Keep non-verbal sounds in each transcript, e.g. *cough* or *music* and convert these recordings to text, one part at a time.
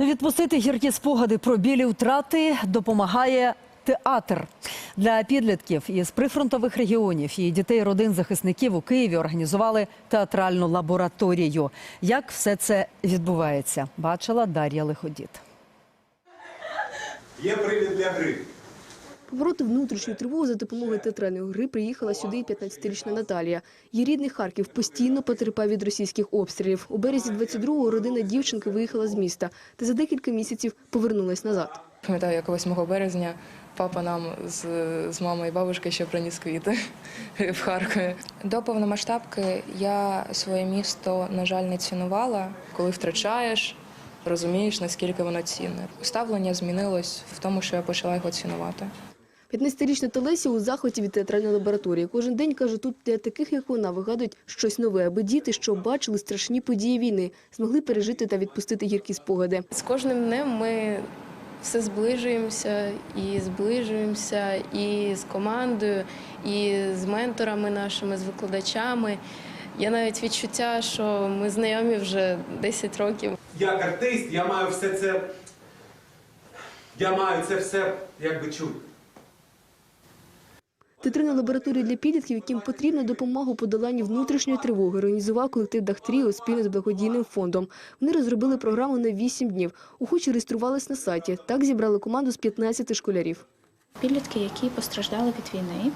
Відпустити гіркі спогади про білі втрати допомагає театр для підлітків із прифронтових регіонів і дітей родин захисників у Києві організували театральну лабораторію. Як все це відбувається, бачила Дар'я Лиходіт. Є привід для гри. Побороти внутрішню тривогу за допомогою театральної гри приїхала сюди і 15-річна Наталія. Її рідний Харків постійно потерпав від російських обстрілів. У березі 22-го родина дівчинки виїхала з міста та за декілька місяців повернулась назад. Пам'ятаю, як 8 березня папа нам з, з мамою і бабушкою ще приніс квіти *laughs* в Харкові. До повномасштабки я своє місто, на жаль, не цінувала. Коли втрачаєш, розумієш, наскільки воно цінне. Ставлення змінилось в тому, що я почала його цінувати. 15-річна Талеся у захваті від театральної лабораторії. Кожен день, каже, тут для таких, як вона, вигадують щось нове, аби діти, що бачили страшні події війни, змогли пережити та відпустити гіркі спогади. З кожним днем ми все зближуємося і зближуємося і з командою, і з менторами нашими, з викладачами. Є навіть відчуття, що ми знайомі вже 10 років. Як артист, я маю все це. Я маю це все якби чути. Театральна лабораторія для підлітків, яким потрібна допомога у подоланні внутрішньої тривоги, організував колектив Дахтріо спільно з благодійним фондом. Вони розробили програму на 8 днів. Охочі реєструвались на сайті. Так зібрали команду з 15 школярів. Підлітки, які постраждали від війни,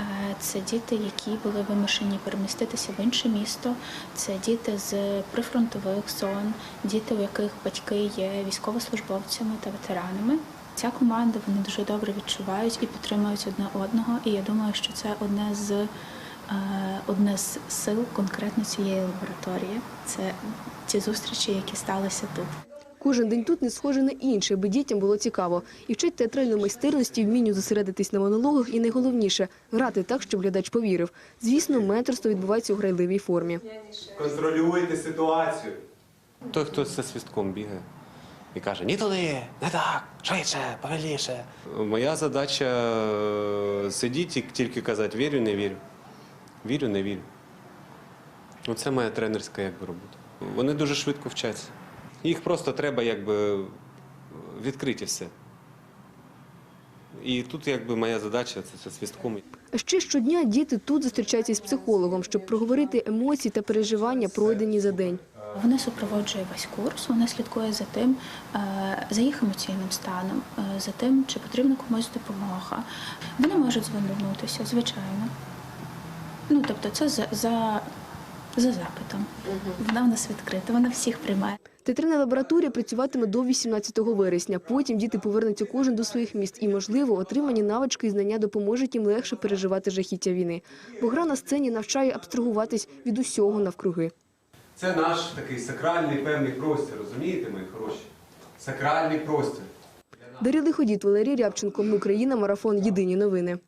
е, це діти, які були вимушені переміститися в інше місто. Це діти з прифронтових зон, діти, у яких батьки є військовослужбовцями та ветеранами. Ця команда вони дуже добре відчувають і підтримують одне одного. І я думаю, що це одне з е, одне з сил конкретно цієї лабораторії. Це ті зустрічі, які сталися тут. Кожен день тут не схожий на інший, аби дітям було цікаво. І вчать театральної майстерності, вмінню зосередитись на монологах і найголовніше грати так, щоб глядач повірив. Звісно, менторство відбувається у грайливій формі. Контролюйте ситуацію. Той, хто зі свістком бігає і каже, ні туди, не так, швидше, повільніше. Моя задача е, сидіти і тільки казати вірю, не вірю. Вірю, не вірю. Оце моя тренерська якби, робота. Вони дуже швидко вчаться. Їх просто треба якби відкрити все. І тут якби моя задача це, це свістком. Ще щодня діти тут зустрічаються з психологом, щоб проговорити емоції та переживання, пройдені за день. Вони супроводжує весь курс, вони слідкує за тим, е, за їх емоційним станом, е, за тим, чи потрібна комусь допомога. Вони можуть звернутися, звичайно. Ну, тобто, це за, за, за запитом. Вона в нас відкрита, вона всіх приймає. Театральна лабораторія працюватиме до 18 вересня. Потім діти повернуться кожен до своїх міст і, можливо, отримані навички і знання допоможуть їм легше переживати жахіття війни. Бо гра на сцені навчає абстрагуватись від усього навкруги. Це наш такий сакральний певний простір, розумієте, мої хороші? Сакральний простір. Даріли ходіт Валерій Рябченко, Україна, марафон Єдині новини.